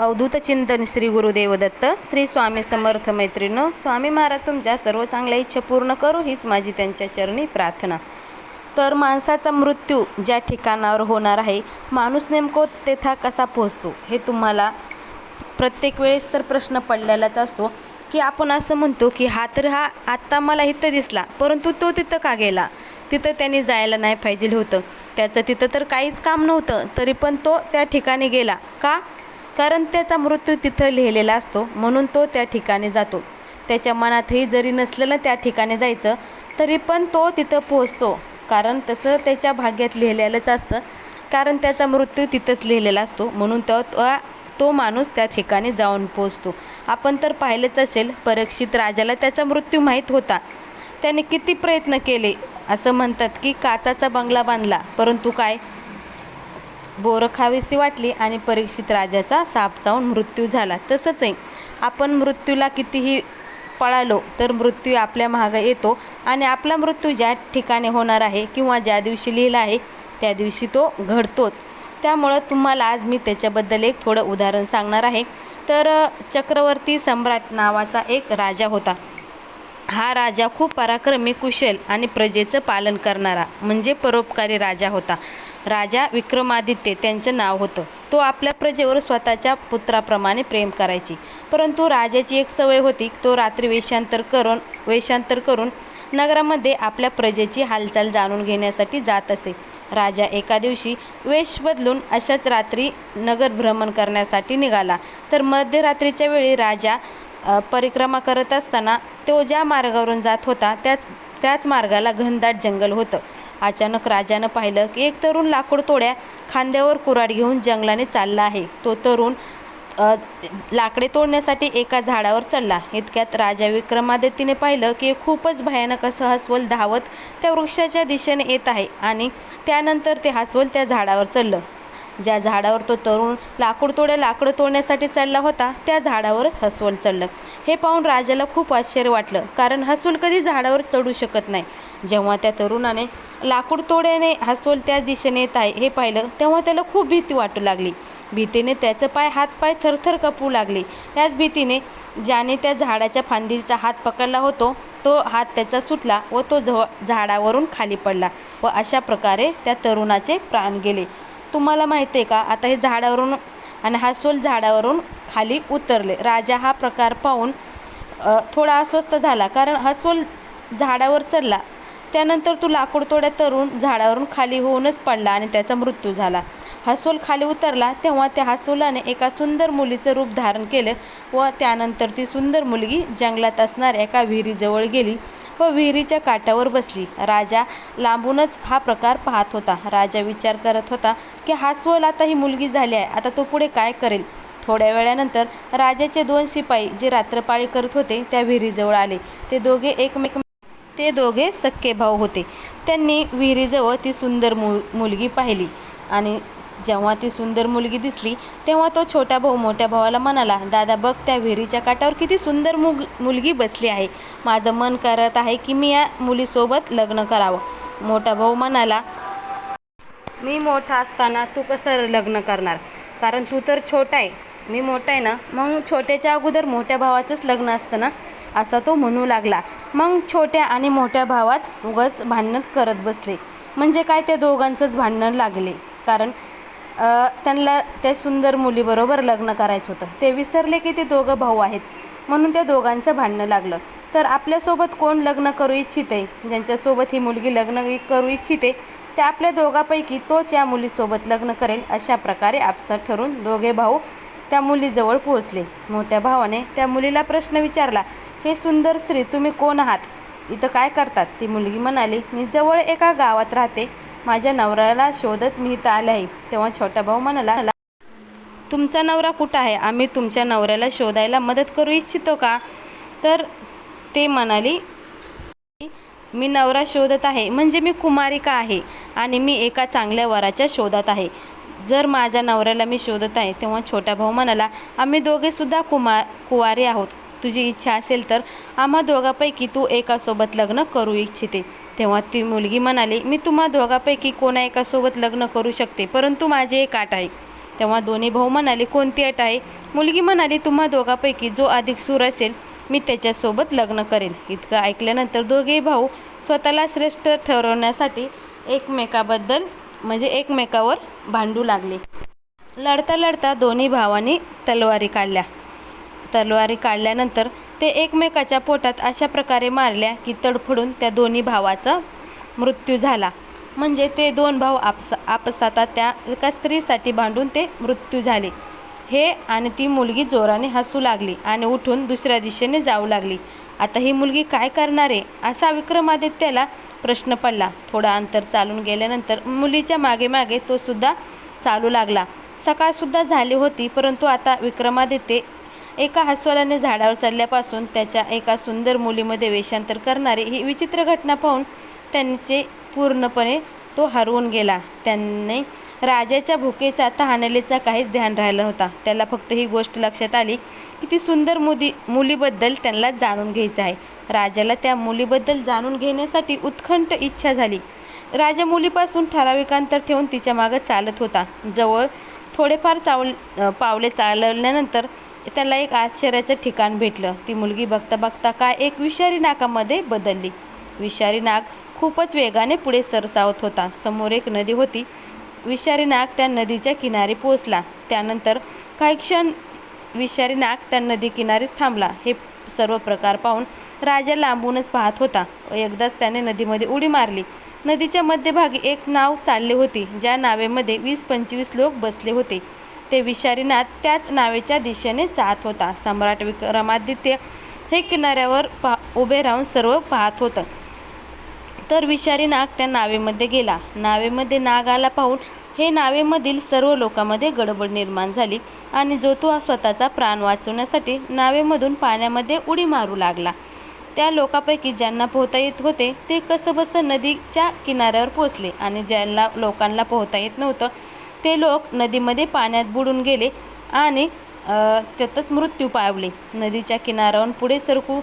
अवधूत चिंतन श्री गुरुदेव दत्त श्री स्वामी समर्थ मैत्रिणो स्वामी महाराज तुमच्या सर्व चांगल्या इच्छा पूर्ण करू हीच माझी त्यांच्या चरणी प्रार्थना. तर माणसाचा मृत्यू ज्या ठिकाणावर होणार आहे माणूस नेमकं तेथा कसा पोहोचतो हे तुम्हाला प्रत्येक वेळेस तर प्रश्न पडलेलाच असतो की आपण असं म्हणतो की हा तर हा आत्ता मला इथं दिसला परंतु तो तिथं का गेला? तिथं त्यांनी जायला नाही पाहिजे होतं. त्याचं तिथं तर काहीच काम नव्हतं तरी पण तो त्या ठिकाणी गेला. का? कारण त्याचा मृत्यू तिथं लिहिलेला असतो म्हणून तो त्या ठिकाणी जातो. त्याच्या मनातही जरी नसलेलं त्या ठिकाणी जायचं तरी पण तो तिथं पोहोचतो. कारण तसं त्याच्या भाग्यात लिहिलेलंच असतं. कारण त्याचा मृत्यू तिथंच लिहिलेला असतो म्हणून तो तो- तो माणूस त्या ठिकाणी जाऊन पोहोचतो. आपण तर पाहिलंच असेल परीक्षित राजाला त्याचा मृत्यू माहीत होता. त्याने किती प्रयत्न केले असं म्हणतात की काचाचा बंगला बांधला. परंतु काय? बोरं खावीशी वाटली आणि परीक्षित राजाचा साप चावून मृत्यू झाला. तसंच आहे आपण मृत्यूला कितीही पळालो तर मृत्यू आपल्या मागं येतो आणि आपला मृत्यू ज्या ठिकाणी होणार आहे किंवा ज्या दिवशी लिहिला आहे त्या दिवशी तो घडतोच. त्यामुळं तुम्हाला आज मी त्याच्याबद्दल एक थोडं उदाहरण सांगणार आहे. तर चक्रवर्ती सम्राट नावाचा एक राजा होता. हा राजा खूप पराक्रमी कुशल आणि प्रजेचं पालन करणारा म्हणजे परोपकारी राजा होता. राजा विक्रमादित्य त्यांचं नाव होतं. तो आपल्या प्रजेवर स्वतःच्या पुत्राप्रमाणे प्रेम करायची. परंतु राजाची एक सवय होती तो रात्री वेषांतर करून वेषांतर करून नगरामध्ये आपल्या प्रजेची हालचाल जाणून घेण्यासाठी जात असे. राजा एका दिवशी वेश बदलून अशाच रात्री नगर भ्रमण करण्यासाठी निघाला. तर मध्यरात्रीच्या वेळी राजा परिक्रमा करत असताना तो ज्या मार्गावरून जात होता त्याच त्याच मार्गाला घनदाट जंगल होतं. अचानक राजानं पाहिलं की एक तरुण लाकूड तोड्या खांद्यावर कुऱ्हाड घेऊन जंगलाने चालला आहे. तो तरुण लाकडे तोडण्यासाठी एका झाडावर चढला. इतक्यात राजा विक्रमादित्यने पाहिलं की खूपच भयानक असं हसवल धावत त्या वृक्षाच्या दिशेने येत आहे आणि त्यानंतर ते हसवल त्या झाडावर चढलं. ज्या झाडावर तो तरुण लाकूड तोड्या लाकडं तोडण्यासाठी चढला होता त्या झाडावरच हसवल चढलं. हे पाहून राजाला खूप आश्चर्य वाटलं कारण हसवल कधी झाडावर चढू शकत नाही. जेव्हा त्या तरुणाने लाकूड तोड्याने हसवल त्याच दिशेने येत आहे हे पाहिलं तेव्हा त्याला खूप भीती वाटू लागली. भीतीने त्याचं पाय हातपाय थरथर कपू लागले. त्याच भीतीने ज्याने त्या झाडाच्या फांदीचा हात पकडला होतो तो हात त्याचा सुटला व तो झ झाडावरून खाली पडला व अशा प्रकारे त्या तरुणाचे प्राण गेले. तुम्हाला माहिती आहे का? आता हे झाडावरून आणि हसोल झाडावरून खाली उतरले. राजा हा प्रकार पाहून थोडा अस्वस्थ झाला कारण हसोल झाडावर चढला. त्यानंतर तो लाकूडतोड्या तरुण झाडावरून खाली होऊनच पडला आणि त्याचा मृत्यू झाला. हसोल खाली उतरला तेव्हा त्या हसोलाने एका सुंदर मुलीचं रूप धारण केलं व त्यानंतर ती सुंदर मुलगी जंगलात असणाऱ्या एका विहिरीजवळ गेली व विहिरीच्या काठावर बसली. राजा लांबूनच हा प्रकार पाहत होता. राजा विचार करत होता की हसवल आता ही मुलगी झाली आहे आता तो पुढे काय करेल? थोड्या वेळानंतर राजाचे दोन शिपाई जे रात्रपाळी करत होते त्या विहिरीजवळ आले. ते दोघे एकमेक ते दोघे सख्खे भाऊ होते. त्यांनी विहिरीजवळ ती सुंदर मु मुलगी पाहिली. आणि जेव्हा ती सुंदर मुलगी दिसली तेव्हा तो छोटा भाऊ मोठ्या भावाला म्हणाला दादा बघ त्या विहिरीच्या काठावर किती सुंदर मुग मुलगी बसली आहे. माझं मन करत आहे की मी या मुलीसोबत लग्न करावं. मोठा भाऊ म्हणाला मी मोठा असताना तू कसं लग्न करणार? कारण तू तर छोटा आहे. मी मोठा आहे ना? मग छोट्याच्या अगोदर मोठ्या भावाचंच लग्न असतं ना? असा तो म्हणू लागला. मग छोट्या आणि मोठ्या भावाच उगाच भांडण करत बसले. म्हणजे काय त्या दोघांचंच भांडण लागले. कारण त्यांना त्या सुंदर मुलीबरोबर लग्न करायचं होतं. ते विसरले की ते दोघं भाऊ आहेत. म्हणून त्या दोघांचं भांडणं लागलं. तर आपल्यासोबत कोण लग्न करू इच्छिते? ज्यांच्यासोबत ही मुलगी लग्न करू इच्छिते ते आपल्या दोघांपैकी तोच या मुलीसोबत लग्न करेल अशा प्रकारे आपसात ठरून दोघे भाऊ त्या मुलीजवळ पोहोचले. मोठ्या भावाने त्या मुलीला प्रश्न विचारला हे सुंदर स्त्री तुम्ही कोण आहात? इथं काय करतात? ती मुलगी म्हणाली मी जवळ एका गावात राहते. माझ्या नवऱ्याला शोधत मी इथं आले आहे. तेव्हा छोटा भाऊ म्हणाला तुमचा नवरा कुठं आहे? आम्ही तुमच्या नवऱ्याला शोधायला मदत करू इच्छितो का? तर ते म्हणाली मी नवरा शोधत आहे. म्हणजे मी कुमारिका आहे आणि मी एका चांगल्या वराच्या शोधात आहे. जर माझ्या नवऱ्याला मी शोधत आहे तेव्हा छोटा भाऊ म्हणाला आम्ही दोघेसुद्धा कुमा कुवारी आहोत. तुझी इच्छा असेल तर आम्हा दोघांपैकी तू एकासोबत लग्न करू इच्छिते. तेव्हा ती मुलगी म्हणाली मी तुम्हा दोघांपैकी कोणा एकासोबत लग्न करू शकते परंतु माझी एक आट आहे. तेव्हा दोन्ही भाऊ म्हणाले कोणती अट आहे? मुलगी म्हणाली तुम्हा दोघांपैकी जो अधिक सूर असेल मी त्याच्यासोबत लग्न करेन. इतकं ऐकल्यानंतर दोघेही भाऊ स्वतःला श्रेष्ठ ठरवण्यासाठी एकमेकाबद्दल म्हणजे एकमेकावर भांडू लागले. लढता लढता दोन्ही भावांनी तलवारी काढल्या. तलवारी काढल्यानंतर ते एकमेकाच्या पोटात अशा प्रकारे मारल्या की तडफडून त्या दोन्ही भावाचा मृत्यू झाला. म्हणजे ते दोन भाऊ आपसा आपसाता त्या एका स्त्रीसाठी भांडून ते मृत्यू झाले. हे आणि ती मुलगी जोराने हसू लागली आणि उठून दुसऱ्या दिशेने जाऊ लागली. आता ही मुलगी काय करणार आहे? असा विक्रमादित्याला प्रश्न पडला. थोडा अंतर चालून गेल्यानंतर मुलीच्या मागे मागे तो सुद्धा चालू लागला. सकाळसुद्धा झाली होती परंतु आता विक्रमादित्य एका हसवाल्याने झाडावर चढल्यापासून त्याच्या एका सुंदर मुलीमध्ये वेषांतर करणारी ही विचित्र घटना पाहून त्यांचे पूर्णपणे तो हरवून गेला. त्यांनी राजाच्या भुकेचा तहानलेचा काहीच ध्यान राहिला नव्हता. त्याला फक्त ही गोष्ट लक्षात आली की ती सुंदर मुदी मुलीबद्दल त्यांना जाणून घ्यायचं आहे. राजाला त्या मुलीबद्दल जाणून घेण्यासाठी उत्कंठ इच्छा झाली. राजा मुलीपासून ठराविक अंतर ठेवून तिच्या मागं चालत होता. जवळ थोडेफार चावल पावले चालवल्यानंतर त्याला एक आश्चर्याचं ठिकाण भेटलं. ती मुलगी बघता बघता काय एक विषारी नाकामध्ये बदलली. विषारी नाग खूपच वेगाने पुढे सरसावत होता. समोर एक नदी होती. विषारी नाग त्या नदीच्या किनारी पोहोचला. त्यानंतर काही क्षण विषारी नाग त्या नदी किनारीच थांबला. हे सर्व प्रकार पाहून राजा लांबूनच पाहत होता. एकदाच त्याने नदीमध्ये उडी मारली. नदीच्या मध्यभागी एक नाव चालली होती. ज्या नावेमध्ये वीस पंचवीस लोक बसले होते. ते विषारीनाथ त्याच नावेच्या दिशेने जात होता. सम्राट विक्रमादित्य हे किनाऱ्यावर पा उभे राहून सर्व पाहत होतं. तर विषारी नाग त्या नावेमध्ये गेला. नावेमध्ये नाग आला पाहून हे नावेमधील सर्व लोकांमध्ये गडबड निर्माण झाली आणि जो तो स्वतःचा प्राण वाचवण्यासाठी नावेमधून पाण्यामध्ये उडी मारू लागला. त्या लोकांपैकी ज्यांना पोहता येत होते ते कसंबसं नदीच्या किनाऱ्यावर पोचले आणि ज्यांना लोकांना पोहता येत नव्हतं ते लोक नदीमध्ये पाण्यात बुडून गेले आणि त्यातच मृत्यू पावले. नदीच्या किनाऱ्यावरून पुढे सरकू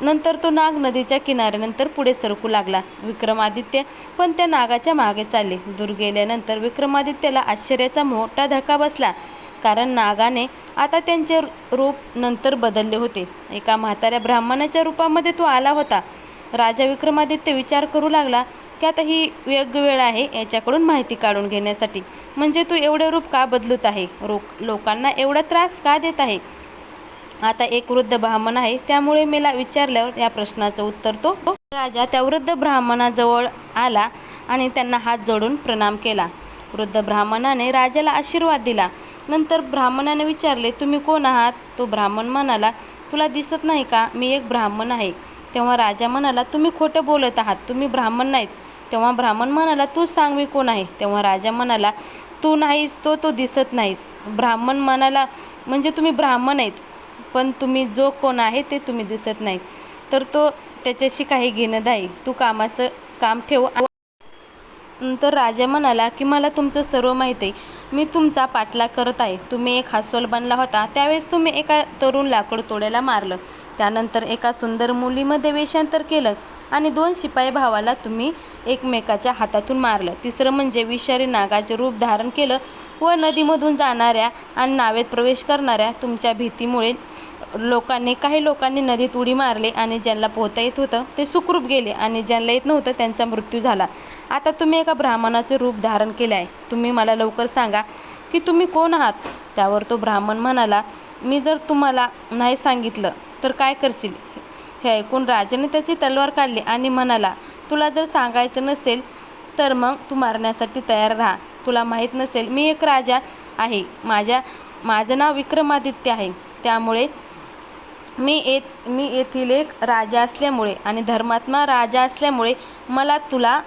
नंतर तो नाग नदीच्या किनाऱ्यानंतर पुढे सरकू लागला. विक्रमादित्य पण त्या नागाच्या मागे चालले. दूर गेल्यानंतर विक्रमादित्याला आश्चर्याचा मोठा धक्का बसला कारण नागाने आता त्यांचे रूप नंतर बदलले होते. एका म्हाताऱ्या ब्राह्मणाच्या रूपामध्ये तो आला होता. राजा विक्रमादित्य विचार करू लागला की आता ही योग्य वेळ आहे याच्याकडून माहिती काढून घेण्यासाठी. म्हणजे तू एवढे रूप का बदलत आहे? रोक लोकांना एवढा त्रास का देत आहे? आता एक वृद्ध ब्राह्मण आहे त्यामुळे मला विचारल्यावर या प्रश्नाचं उत्तर तो राजा त्या वृद्ध ब्राह्मणाजवळ आला आणि त्यांना हात जोडून प्रणाम केला. वृद्ध ब्राह्मणाने राजाला आशीर्वाद दिला. नंतर ब्राह्मणाने विचारले तुम्ही कोण आहात? तो ब्राह्मण म्हणाला तुला दिसत नाही का? मी एक ब्राह्मण आहे. तेव्हा राजा म्हणाला तुम्ही खोटं बोलत आहात. तुम्ही ब्राह्मण नाहीत. तेव्हा ब्राह्मण म्हणाला तू सांग मी कोण आहे? तेव्हा राजा म्हणाला तू नाहीस तो तो दिसत नाहीस. ब्राह्मण म्हणाला म्हणजे तुम्ही ब्राह्मण आहेत पण तुम्ही जो कोण आहे ते तुम्ही दिसत नाही. तर तो त्याच्याशी काही घेणं नाही. तू कामाचं काम ठेव. नंतर राजा म्हणाला की मला तुमचं सर्व माहीत आहे. मी तुमचा पाठलाग करत आहे. तुम्ही एक हास्वल बनला होता. त्यावेळेस तुम्ही एका तरुण लाकूड तोड्याला मारलं. त्यानंतर एका सुंदर मुलीमध्ये वेषांतर केलं आणि दोन शिपाई भावाला तुम्ही एकमेकाच्या हातातून मारलं. तिसरं म्हणजे विषारी नागाचे रूप धारण केलं व नदीमधून जाणाऱ्या आणि नावेत प्रवेश करणाऱ्या तुमच्या भीतीमुळे लोकांनी काही लोकांनी नदीत उडी मारली आणि ज्यांना पोहता येत होतं ते सुखरूप गेले आणि ज्यांना येत नव्हतं त्यांचा मृत्यू झाला. आता तुम्ही एका ब्राह्मणाचे रूप धारण केले आहे. तुम्ही मला लवकर सांगा की तुम्ही कोण आहात? त्यावर तो ब्राह्मण म्हणाला मी जर तुम्हाला नाही सांगितलं तर काय करशील? हे ऐकून राजाने त्याची तलवार काढली आणि म्हणाला तुला जर सांगायचं नसेल तर मग तू मारण्यासाठी तयार राहा. तुला माहीत नसेल मी एक राजा आहे. माझ्या माझं नाव विक्रमादित्य आहे. त्यामुळे मी येत मी येथील एक राजा असल्यामुळे आणि धर्मात्मा राजा असल्यामुळे मला तुला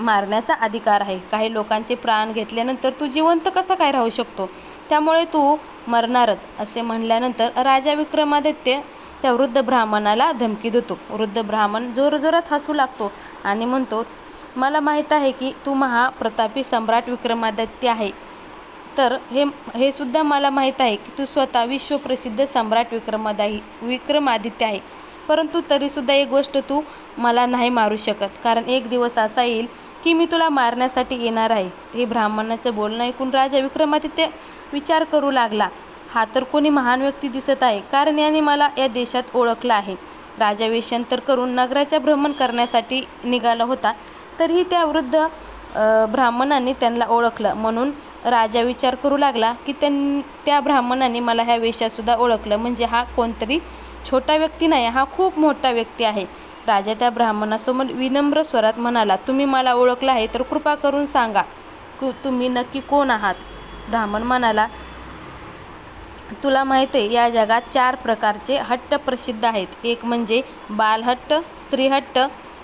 मारण्याचा अधिकार आहे. काही लोकांचे प्राण घेतल्यानंतर तू जिवंत कसा काय राहू शकतो? त्यामुळे तू मरणारच. असे म्हणल्यानंतर राजा विक्रमादित्य त्या वृद्ध ब्राह्मणाला धमकी देतो. वृद्ध ब्राह्मण जोरजोरात हसू लागतो आणि म्हणतो मला माहीत आहे की तू महाप्रतापी सम्राट विक्रमादित्य आहे. तर हे हे सुद्धा मला माहीत आहे की तू स्वतः विश्वप्रसिद्ध सम्राट विक्रमादाही विक्रमादित्य आहे. परंतु तरीसुद्धा एक गोष्ट तू मला नाही मारू शकत. कारण एक दिवस असा येईल की मी तुला मारण्यासाठी येणार आहे. हे ब्राह्मणाचं बोलणं ऐकून राजा विक्रमादित्य विचार करू लागला. हा तर कोणी महान व्यक्ती दिसत आहे कारण याने मला या देशात ओळखलं आहे. राजा वेषांतर करून नगराच्या भ्रमण करण्यासाठी निघाला होता तरीही त्या वृद्ध ब्राह्मणाने ब्राह्मणांनी त्यांना ओळखलं. म्हणून राजा विचार करू लागला की त्यां त्या ब्राह्मणाने मला ह्या वेशातसुद्धा ओळखलं. म्हणजे हा कोणतरी छोटा व्यक्ती नाही हा खूप मोठा व्यक्ती आहे. राजा त्या ब्राह्मणासमोर विनम्र स्वरात म्हणाला तुम्ही मला ओळखलं आहे तर कृपा करून सांगा. कु तुम्ही नक्की कोण आहात? ब्राह्मण म्हणाला तुला माहिती आहे या जगात चार प्रकारचे हट्ट प्रसिद्ध आहेत. एक म्हणजे बालहट्ट स्त्रीहट्ट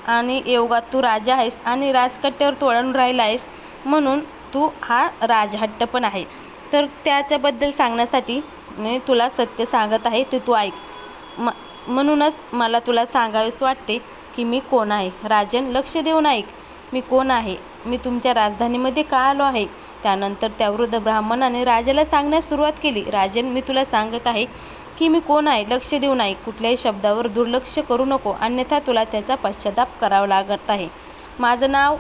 आणि योगात तू राजा आहेस आणि राजकट्ट्यावर तू अडून राहिला आहेस म्हणून तू हा राजहट्ट पण आहे. तर त्याच्याबद्दल सांगण्यासाठी मी तुला सत्य सांगत आहे ते तू ऐक. म म्हणूनच मला तुला सांगावेस वाटते की मी कोण आहे? राजन लक्ष देऊन ऐक. मी कोण आहे? मी तुमच्या राजधानीमध्ये का आलो आहे? त्यानंतर त्या वृद्ध ब्राह्मणाने राजाला सांगण्यास सुरुवात केली. राजन मी तुला सांगत आहे की मी कोण आहे? लक्ष देऊन नाही कुठल्याही शब्दावर दुर्लक्ष करू नको. अन्यथा तुला त्याचा पश्चाताप करावा लागत आहे. माझं नाव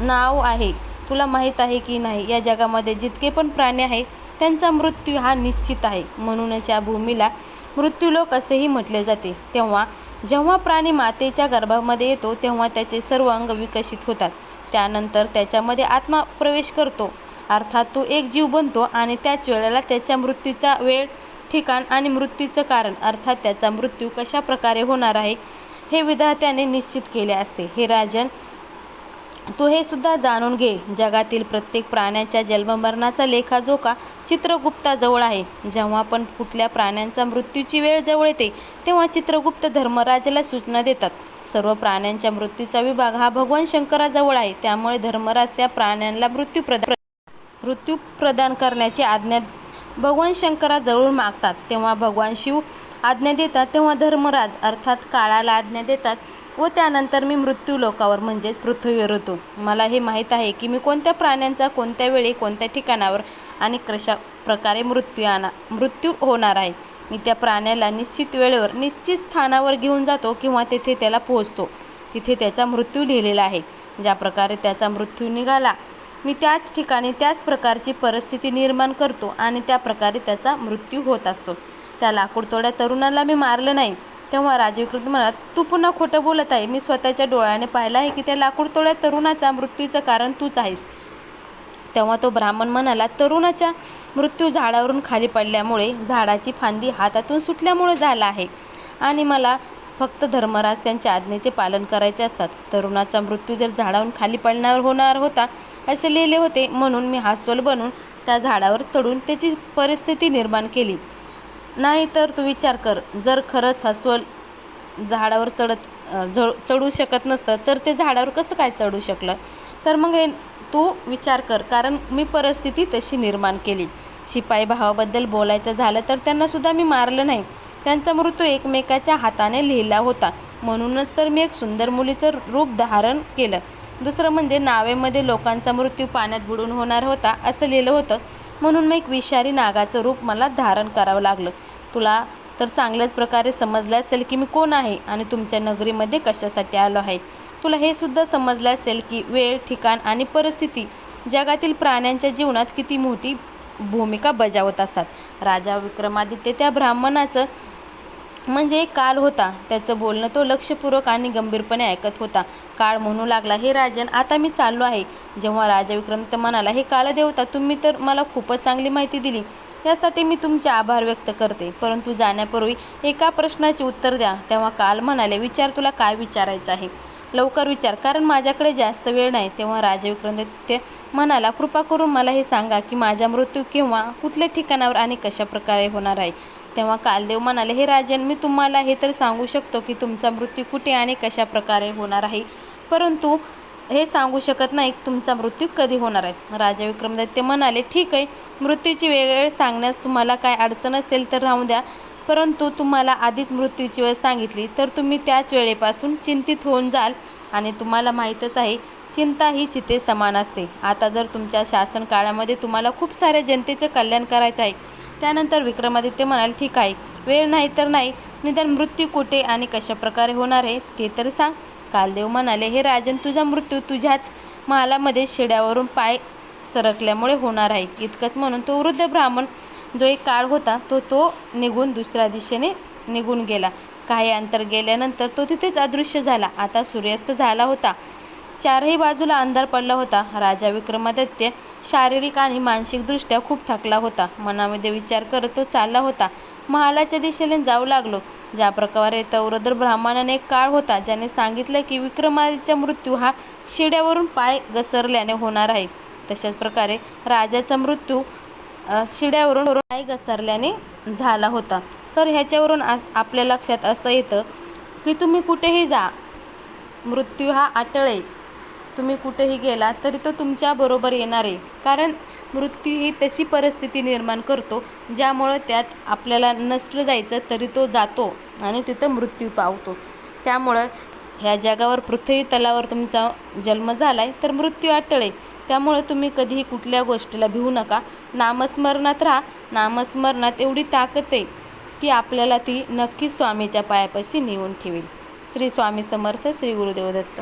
नाव आहे. तुला माहीत आहे की नाही? या जगामध्ये जितके पण प्राणी आहेत त्यांचा मृत्यू हा निश्चित आहे. म्हणूनच या भूमीला मृत्यूलोक असेही म्हटले जाते. तेव्हा जेव्हा प्राणी मातेच्या गर्भामध्ये येतो तेव्हा त्याचे सर्व अंग विकसित होतात. त्यानंतर त्याच्यामध्ये आत्मा प्रवेश करतो. अर्थात तो एक जीव बनतो आणि त्याच वेळेला त्याच्या मृत्यूचा वेळ ठिकाण आणि मृत्यूचं कारण अर्थात त्याचा मृत्यू कशा प्रकारे होणार आहे हे विधात्याने निश्चित केले असते. हे राजन तू हे सुद्धा जाणून घे. जगातील प्रत्येक प्राण्याच्या जन्ममरणाचा लेखाजोखा चित्रगुप्ताजवळ आहे. जेव्हा पण कुठल्या प्राण्यांचा मृत्यूची वेळ जवळ येते तेव्हा चित्रगुप्त धर्मराजाला सूचना देतात. सर्व प्राण्यांच्या मृत्यूचा विभाग हा भगवान शंकराजवळ आहे. त्यामुळे धर्मराज त्या प्राण्यांना मृत्यू प्रदान मृत्यू प्रदान करण्याची आज्ञा भगवान शंकराजवळ मागतात. तेव्हा भगवान शिव आज्ञा देतात तेव्हा धर्मराज अर्थात काळाला आज्ञा देतात व त्यानंतर मी मृत्यू लोकावर म्हणजेच पृथ्वीवर होतो. मला हे माहीत आहे की मी कोणत्या प्राण्यांचा कोणत्या वेळी कोणत्या ठिकाणावर आणि कशा प्रकारे मृत्यू आणा मृत्यू होणार आहे. मी त्या प्राण्याला निश्चित वेळेवर निश्चित स्थानावर घेऊन जातो किंवा तेथे त्याला पोहोचतो. तिथे त्याचा मृत्यू लिहिलेला आहे. ज्या प्रकारे त्याचा मृत्यू निघाला मी त्याच ठिकाणी त्याच प्रकारची परिस्थिती निर्माण करतो आणि त्या प्रकारे त्याचा मृत्यू होत असतो. त्या लाकूडतोड्या तरुणाला मी मारलं नाही. तेव्हा राजविक्रम म्हणाला तू पुन्हा खोटं बोलत आहे. मी स्वतःच्या डोळ्याने पाहिलं आहे की त्या लाकूडतोड्या तरुणाचा मृत्यूचं कारण तूच आहेस. तेव्हा तो ब्राह्मण म्हणाला तरुणाचा मृत्यू झाडावरून खाली पडल्यामुळे झाडाची फांदी हातातून सुटल्यामुळे झाला आहे आणि मला फक्त धर्मराज त्यांच्या आज्ञेचे पालन करायचे असतात. तरुणाचा मृत्यू जर झाडावरून खाली पडण्यावर होणार होता असे लिहिले होते. म्हणून मी हास्वल बनून त्या झाडावर चढून त्याची परिस्थिती निर्माण केली. नाही तर तू विचार कर. जर खरंच हस्वल झाडावर चढत झ चढू शकत नसतं तर ते झाडावर कसं काय चढू शकलं? तर मग हे तू विचार कर. कारण मी परिस्थिती तशी निर्माण केली. शिपाई भावाबद्दल बोलायचं झालं तर त्यांनासुद्धा मी मारलं नाही. त्यांचा मृत्यू एकमेकाच्या हाताने लिहिला होता. म्हणूनच तर मी एक सुंदर मुलीचं रूप धारण केलं. दुसरं म्हणजे नावेमध्ये लोकांचा मृत्यू पाण्यात बुडून होणार होता असं लिहिलं होतं. म्हणून मग एक विषारी नागाचं रूप मला धारण करावं लागलं. तुला तर चांगल्याच प्रकारे समजलं असेल की मी कोण आहे आणि तुमच्या नगरीमध्ये कशासाठी आलो आहे. तुला हे सुद्धा समजलं असेल की वेळ ठिकाण आणि परिस्थिती जगातील प्राण्यांच्या जीवनात किती मोठी भूमिका बजावत असतात. राजा विक्रमादित्य त्या ब्राह्मणाचं म्हणजे एक काल होता. त्याचं बोलणं तो लक्षपूर्वक आणि गंभीरपणे ऐकत होता. काळ म्हणू लागला हे राजन आता मी चाललो आहे. जेव्हा राजा विक्रम म्हणाला हे कालदेवता तुम्ही तर मला खूपच चांगली माहिती दिली. यासाठी मी तुमचे आभार व्यक्त करते. परंतु जाण्यापूर्वी एका प्रश्नाचे उत्तर द्या. तेव्हा काल म्हणाले विचार तुला काय विचारायचं आहे? लवकर विचार कारण माझ्याकडे जास्त वेळ नाही. तेव्हा राजा विक्रमादित्य म्हणाला कृपा करून मला हे सांगा की माझा मृत्यू किंवा कुठल्या ठिकाणावर आणि कशा प्रकारे होणार आहे? तेव्हा कालदेव म्हणाले हे राजन मी तुम्हाला हे तर सांगू शकतो की तुमचा मृत्यू कुठे आणि कशा प्रकारे होणार आहे. परंतु हे सांगू शकत नाही की तुमचा मृत्यू कधी होणार आहे. राजा विक्रमदत्त म्हणाले ठीक आहे मृत्यूची वेळ सांगण्यास तुम्हाला काय अडचण असेल तर राहू द्या. परंतु तुम्हाला आधीच मृत्यूची वेळ सांगितली तर तुम्ही त्याच वेळेपासून चिंतित होऊन जाल आणि तुम्हाला माहीतच आहे चिंता ही चिते समान असते. आता जर तुमच्या शासन काळामध्ये तुम्हाला खूप साऱ्या जनतेचं कल्याण करायचं आहे त्यानंतर विक्रमादित्य म्हणाले ठीक आहे वेळ नाही तर नाही. निदान मृत्यू कुठे आणि कशा प्रकारे होणार आहे ते तर सांग. कालदेव म्हणाले हे राजन तुझा मृत्यू तुझ्याच महालामध्ये शेड्यावरून पाय सरकल्यामुळे होणार आहे. इतकंच म्हणून तो वृद्ध ब्राह्मण जो एक काळ होता तो तो निघून दुसऱ्या दिशेने निघून गेला. काही अंतर गेल्यानंतर तो तिथेच अदृश्य झाला. आता सूर्यास्त झाला होता. चारही बाजूला अंधार पडला होता. राजा विक्रमादित्य शारीरिक आणि मानसिकदृष्ट्या खूप थकला होता. मनामध्ये विचार करत तो चालला होता. महालाच्या दिशेने जाऊ लागलो. ज्या प्रकारे तवरदर ब्राह्मणाने एक काळ होता ज्याने सांगितलं की विक्रमादित्यचा मृत्यू हा शिड्यावरून पाय घसरल्याने होणार आहे. तशाच प्रकारे राजाचा मृत्यू शिड्यावरून पाय घसरल्याने झाला होता. तर ह्याच्यावरून आपल्या लक्षात असं येतं की तुम्ही कुठेही जा. मृत्यू हा आटळे आहे. तुम्ही कुठेही गेला तरी तो तुमच्याबरोबर येणार आहे. कारण मृत्यू ही तशी परिस्थिती निर्माण करतो ज्यामुळं त्यात आपल्याला नसलं जायचं तरी तो जातो आणि तिथं मृत्यू पावतो. त्यामुळं ह्या जगावर पृथ्वी तलावर तुमचा जन्म झाला आहे तर मृत्यू अटळ आहे. त्यामुळं तुम्ही कधीही कुठल्या गोष्टीला भिवू नका. नामस्मरणात राहा. नामस्मरणात एवढी ताकद आहे की आपल्याला ती नक्कीच स्वामीच्या पायापाशी नेऊन ठेवेल. श्री स्वामी समर्थ श्री गुरुदेव दत्त.